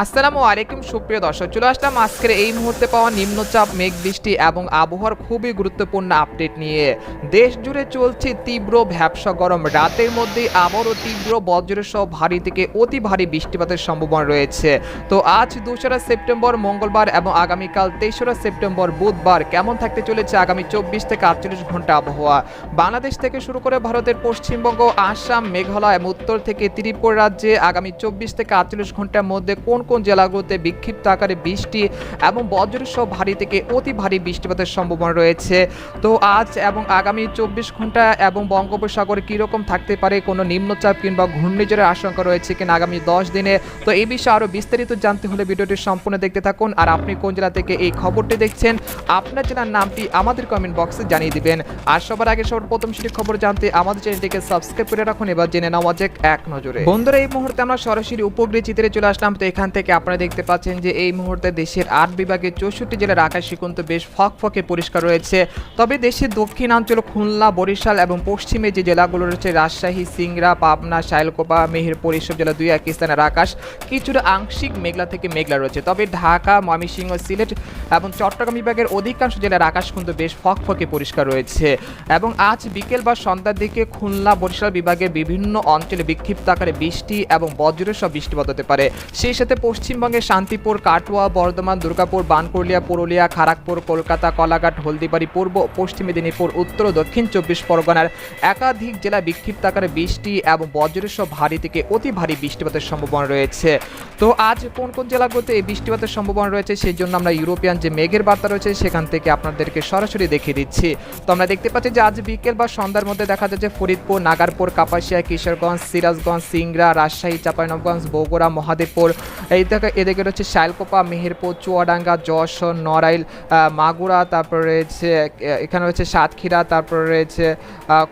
আসসালামু আলাইকুম, সুপ্রিয় দর্শক, চলে আসলাম আজকের এই মুহূর্তে পাওয়া নিম্নচাপ মেঘ বৃষ্টি এবং আবহাওয়ার খুবই গুরুত্বপূর্ণ আপডেট নিয়ে। দেশ জুড়ে চলছে তীব্র ভ্যাবসা গরম। রাতের মধ্যে আবারও তীব্র বজ্রের সহ ভারী থেকে অতি ভারী বৃষ্টিপাতের সম্ভাবনা রয়েছে। তো আজ দোসরা সেপ্টেম্বর, মঙ্গলবার এবং আগামীকাল তেসরা সেপ্টেম্বর, বুধবার কেমন থাকতে চলেছে আগামী চব্বিশ থেকে আটচল্লিশ ঘণ্টা আবহাওয়া? বাংলাদেশ থেকে শুরু করে ভারতের পশ্চিমবঙ্গ, আসাম, মেঘালয় এবং উত্তর থেকে ত্রিপুরা রাজ্যে আগামী চব্বিশ থেকে আটচল্লিশ ঘণ্টার মধ্যে কোন কোন জেলাগুলোতে বিক্ষিপ্ত আকারে বৃষ্টি এবং বজ্র সহ ভারী থেকে অতি ভারী বৃষ্টিপাতের সম্ভাবনা রয়েছে। তো আজ এবং আগামী চব্বিশ ঘণ্টা এবং বঙ্গোপসাগরে কীরকম থাকতে পারে, কোনো নিম্নচাপ কিংবা ঘূর্ণিঝড়ের আশঙ্কা রয়েছে কিনা আগামী দশ দিনে? তো এই বিষয়ে আরও বিস্তারিত জানতে হলে ভিডিওটি সম্পূর্ণ দেখতে থাকুন। আর আপনি কোন জেলা থেকে এই খবরটি দেখছেন, আপনার জেলার নামটি আমাদের কমেন্ট বক্সে জানিয়ে দিবেন। আর সবার আগে সবার প্রথম সেটি খবর জানতে আমাদের চ্যানেলটিকে সাবস্ক্রাইব করে রাখুন। এবার জেনে নেওয়া যাক এক নজরে। বন্ধুরা, এই মুহূর্তে আমরা সরাসরি উপগ্রহ চিত্রে চলে আসলাম। তো এখান থেকে আপনারা দেখতে পাচ্ছেন যে এই মুহূর্তে দেশের আট বিভাগে চৌষট্টি জেলার আকাশ কিন্তু বেশ ফকফকে পরিষ্কার রয়েছে। তবে দেশের দক্ষিণাঞ্চল, খুলনা, বরিশাল এবং পশ্চিমে যে জেলাগুলো রয়েছে, রাজশাহী, সিংড়া, পাবনা শাইলকোপা মেহেরপুর এইসব জেলা দুই এক স্থানের আকাশ কিছুটা আংশিক মেঘলা থেকে মেঘলা রয়েছে। তবে ঢাকা, ময়মনসিংহ, সিলেট এবং চট্টগ্রাম বিভাগের অধিকাংশ জেলার আকাশ কিন্তু বেশ ফকফকে পরিষ্কার রয়েছে। এবং আজ বিকেল বা সন্ধ্যার দিকে খুলনা, বরিশাল বিভাগের বিভিন্ন অঞ্চলে বিক্ষিপ্ত আকারে বৃষ্টি এবং বজ্রের সব বৃষ্টিপাত হতে পারে। সেই সাথে পশ্চিমবঙ্গের শান্তিপুর, কাটোয়া, বর্ধমান, দুর্গাপুর বানকুরলিয়া পুরুলিয়া খড়গপুর কলকাতা, কলাঘাট, হলদিবাড়ি, পূর্ব, পশ্চিম মেদিনীপুর, উত্তর দক্ষিণ চব্বিশ পরগনার একাধিক জেলা বিক্ষিপ্ত আকারে বৃষ্টি এবং বজ্রের সব ভারী থেকে অতি ভারী বৃষ্টিপাতের সম্ভাবনা রয়েছে। তো আজ কোন কোন জেলাগুলোতে এই বৃষ্টিপাতের সম্ভাবনা রয়েছে সেই জন্য আমরা ইউরোপিয়ান যে মেঘের বার্তা রয়েছে সেখান থেকে আপনাদেরকে সরাসরি দেখিয়ে দিচ্ছি। তো আমরা দেখতে পাচ্ছি যে আজ বিকেল বা সন্ধ্যার মধ্যে দেখা যাচ্ছে ফরিদপুর, নাগারপুর, কাপাসিয়া, কিশোরগঞ্জ, সিরাজগঞ্জ, সিংড়া, রাজশাহী চাঁপাইনবগঞ্জ বগুড়া, মহাদেবপুর এই দেখে, এদিকে রয়েছে শাইলকোপা মেহেরপুর, চুয়াডাঙ্গা, যশোর, নড়াইল মাগুরা, তারপর রয়েছে এখানে রয়েছে সাতক্ষীরা, তারপর রয়েছে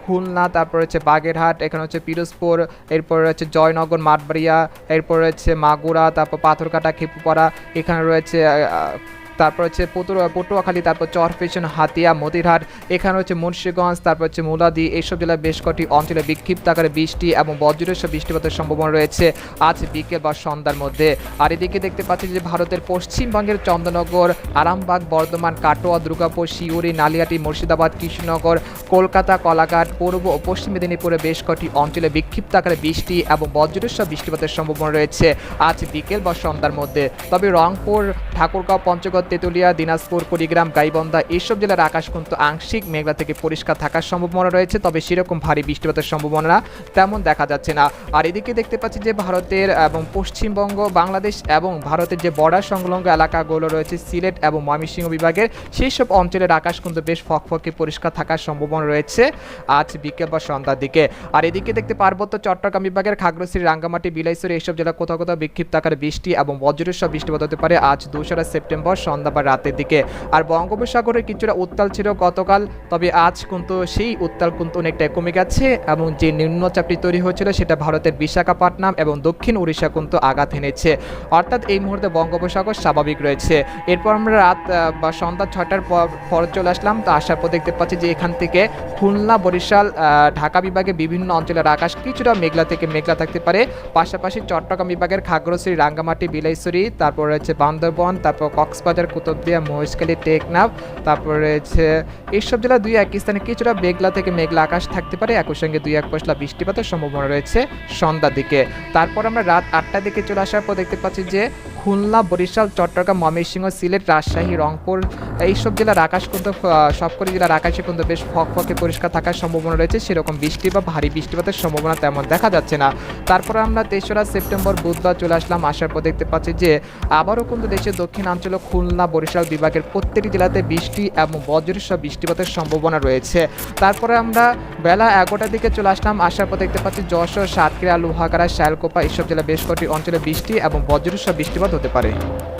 খুলনা, তারপর রয়েছে বাগেরহাট, এখানে হচ্ছে পিরোজপুর, এরপর রয়েছে জয়নগর, মাঠবাড়িয়া, এরপর রয়েছে মাগুরা, তারপর পাথরকাটা খেপুপাড়া, এখানে রয়েছে তারপর হচ্ছে পটুয়া পটুয়াখালী, তারপর চরফেশন হাতিয়া, মতিরহাট, এখানে হচ্ছে মুন্সিগঞ্জ, তারপর হচ্ছে মুলাদি, এইসব জেলার বেশ কটি অঞ্চলে বিক্ষিপ্ত আকারে বৃষ্টি এবং বজ্রের সব বৃষ্টিপাতের সম্ভাবনা রয়েছে আজ বিকেল বা সন্ধ্যার মধ্যে। আর এদিকে দেখতে পাচ্ছি যে ভারতের পশ্চিমবঙ্গের চন্দ্রনগর, আরামবাগ, বর্ধমান, কাটোয়া, দুর্গাপুর শিউরি নালিয়াটি, মুর্শিদাবাদ, কৃষ্ণনগর, কলকাতা, কলাঘাট, পূর্ব ও পশ্চিম মেদিনীপুরে বেশ কটি অঞ্চলে বিক্ষিপ্ত আকারে বৃষ্টি এবং বজ্রের সব বৃষ্টিপাতের সম্ভাবনা রয়েছে আজ বিকেল বা সন্ধ্যার মধ্যে। তবে রংপুর, ঠাকুরগাঁও, পঞ্চগড় তেঁতুলিয়া, দিনাজপুর, কুড়িগ্রাম, গাইবন্ধা এইসব জেলার আকাশ কিন্তু আংশিক মেঘলা থেকে পরিষ্কার থাকার সম্ভাবনা রয়েছে, তবে সেরকম ভারী বৃষ্টিপাতের সম্ভাবনা তেমন দেখা যাচ্ছে না। আর এদিকে দেখতে পাচ্ছি যে ভারতের এবং পশ্চিমবঙ্গ, বাংলাদেশ এবং ভারতের যে বর্ডার সংলগ্ন এলাকাগুলো রয়েছে, সিলেট এবং ময়মনসিংহ বিভাগের সেই সব অঞ্চলের আকাশ কিন্তু বেশ ফকফকে পরিষ্কার থাকার সম্ভাবনা রয়েছে আজ বিকেল বা সন্ধ্যার দিকে। আর এদিকে দেখতে পার্বত্য চট্টগ্রাম বিভাগের খাগড়াছড়ি, রাঙ্গামাটি, বিলাইছড়ি এইসব জেলা কোথাও কোথাও বিক্ষিপ্ত আকারে বৃষ্টি এবং বজ্রের সব বৃষ্টিপাত হতে পারে আজ দোসরা সেপ্টেম্বর সন্ধ্যা বা রাতের দিকে। আর বঙ্গোপসাগরে কিছুটা উত্তাল ছিল গতকাল, তবে আজ কিন্তু সেই উত্তাল কিন্তু অনেকটাই কমে গেছে। এবং যে নিম্নচাপটি তৈরি হয়েছিল সেটা ভারতের বিশাখাপট্টনম এবং দক্ষিণ উড়িষ্যা কিন্তু আঘাত এনেছে। অর্থাৎ এই মুহূর্তে বঙ্গোপসাগর স্বাভাবিক রয়েছে। এরপর আমরা রাত বা সন্ধ্যা ছটার পর চলে আসলাম। তো আসার পর দেখতে পাচ্ছি যে এখান থেকে খুলনা, বরিশাল ঢাকা বিভাগে বিভিন্ন অঞ্চলের আকাশ কিছুটা মেঘলা থেকে মেঘলা থাকতে পারে। পাশাপাশি চট্টগ্রাম বিভাগের খাগড়াছড়ি, রাঙ্গামাটি, বিলাইছড়ি, তারপর রয়েছে বান্দরবন, তারপর কক্সবাজার কুতুবদিয়া মহেশখালী টেকনাফ, তারপরে রয়েছে এইসব জেলা দুই এক স্থানে কিছুটা মেঘলা থেকে মেঘলা আকাশ থাকতে পারে। একই সঙ্গে দুই এক পশলা বৃষ্টিপাতের সম্ভাবনা রয়েছে সন্ধ্যার দিকে। তারপর আমরা রাত আটটার দিকে চলে আসার পর দেখতে পাচ্ছি যে খুলনা, বরিশাল, চট্টগ্রাম, ময়মনসিংহ, সিলেট, রাজশাহী, রংপুর, এইসব জেলার আকাশ কিন্তু সবকটি জেলার আকাশে কিন্তু বেশ ফকফকে পরিষ্কার থাকার সম্ভাবনা রয়েছে। সেরকম বৃষ্টি বা ভারী বৃষ্টিপাতের সম্ভাবনা তেমন দেখা যাচ্ছে না। তারপরে আমরা তেসরা সেপ্টেম্বর, বুধবার চলে আসলাম। আসার পর দেখতে পাচ্ছি যে, আবারও কিন্তু দেশের দক্ষিণাঞ্চল, খুলনা, বরিশাল বিভাগের প্রত্যেকটি জেলাতে বৃষ্টি এবং বজ্রের বৃষ্টিপাতের সম্ভাবনা রয়েছে। তারপরে আমরা বেলা এগারোটার দিকে চলে আসলাম। আসার পর দেখতে পাচ্ছি যশোর, সাতক্ষীরা, লোহাগাড়া শালকোপা এইসব জেলা বেশ কটি অঞ্চলে বৃষ্টি এবং বজ্রের সব বৃষ্টিপাত হতে পারে